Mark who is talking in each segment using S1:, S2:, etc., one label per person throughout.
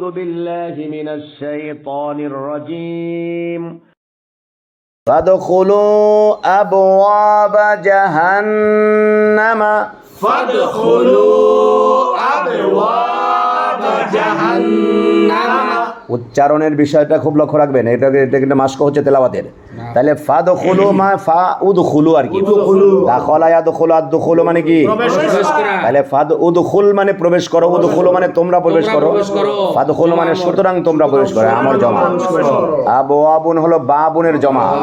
S1: أعوذ بالله من الشيطان الرجيم فادخلوا أبواب جهنم
S2: فادخلوا أبواب جهنم
S1: উচ্চারণের বিষয়টা খুব লক্ষ্য রাখবেন এটা এটা কিন্তু মাস্ক হচ্ছে তেলাওয়াতের তাহলে ফাদ খুলু মা ফা উদ খুলু আর কি? দাখলা আদ খুলু মানে কি? তাহলে ফাদ উদ খুল মানে প্রবেশ করো উদ খুলু মানে তোমরা প্রবেশ করো। ফাদ খুলু মানে সুতরাং তোমরা প্রবেশ করো আমার জমা। আবু আবুন হলো বাবুনের জমা।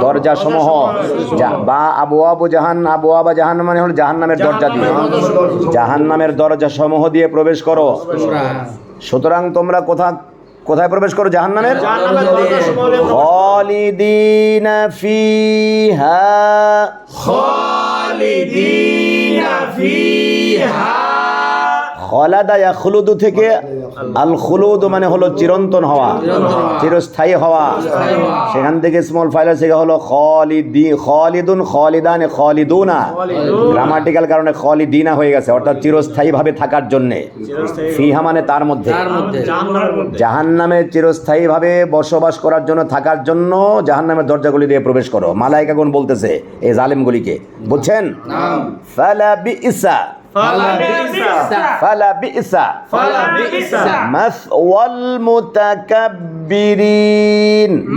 S1: দরজা সমূহ যা- বা আবু আবু জাহান আবু আবা জাহান মানে হলো জাহান নামের দরজা দিয়ে। জাহান নামের দরজা সমূহ দিয়ে প্রবেশ করো। সুতরাং তোমরা কোথা কোথায় প্রবেশ করো? জাহান্নামের? খালিদিন ফিহা।
S2: খালিদিন ফিহা।
S1: খলাদা ইয়াখলুদু থেকে আল খুলুদ মানে হলো চিরন্তন হওয়া চিরস্থায়ী হওয়া। সেখান থেকে স্মল ফাইল থেকে হলো খলিদি খলিদুন খলিদান খলিদুনা। গ্রামাটিক্যাল কারণে খলিদিনা হয়ে গেছে অর্থাৎ চিরস্থায়ী ভাবে থাকার জন্য। ফিহা মানে তার মধ্যে। জাহান নামে চিরস্থায়ী ভাবে বসবাস করার জন্য থাকার জন্য জাহান নামের দরজাগুলি দিয়ে প্রবেশ করো। মালাইকাগুন বলতেছে এই জালিমগুলিকে বুঝছেন? ফালা ফালা
S2: বিসা
S1: ফালা
S2: বিসা
S1: মাসওয়াল মুতাকাব্বিরিন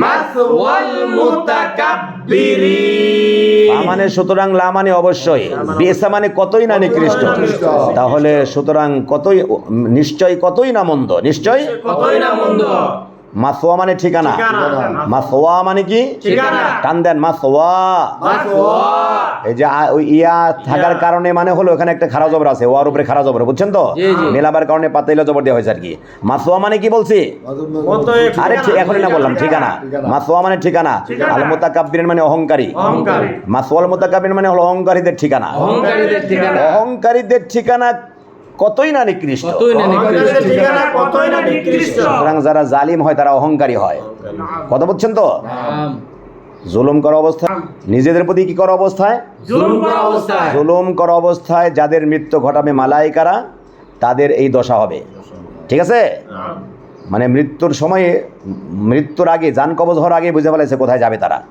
S2: মাসওয়াল মুতাকাব্বিরিন
S1: মানে সুতরাং লা মানে অবশ্যই। বিসা মানে কতই না নিকৃষ্ট। তাহলে সুতরাং কতই নিশ্চয় কতই না মন্দ? নিশ্চয়
S2: কতই না মন্দ?
S1: মাসোয়া মানে ঠিকানা। মাসোয়া মানে কি? টান দেন মাসোয়া এই যে ইয়া থাকার কারণে মানে হলো এখানে একটা খারাপ জবর আছে ওয়ার উপরে খারাপ জবর বুঝছেন তো? মেলাবার কারণে পাতাইলা জবর দেওয়া হয়েছে আর কি। মাসোয়া মানে কি বলছি? আরে এখনই না বললাম ঠিকানা। মাসোয়া মানে ঠিকানা। আল মোতাকাব্বির মানে অহংকারী। মাসোয়াল মোতাকাব্বির মানে হলো অহংকারীদের ঠিকানা।
S3: অহংকারীদের ঠিকানা
S1: কতই না নিকৃষ্ট। সুতরাং যারা জালিম হয় তারা অহংকারী হয়। কথা বলছেন তো? জুলুম করা অবস্থায় নিজেদের প্রতি কি করা অবস্থায়?
S2: জুলুম করা অবস্থায়।
S1: জুলুম করা অবস্থায় যাদের মৃত্যু ঘটাবে মালাইকারা তাদের এই দশা হবে। ঠিক আছে? মানে মৃত্যুর সময়ে মৃত্যুর আগে যান কবজ হওয়ার আগে বুঝে ফেলাইছে কোথায় যাবে তারা।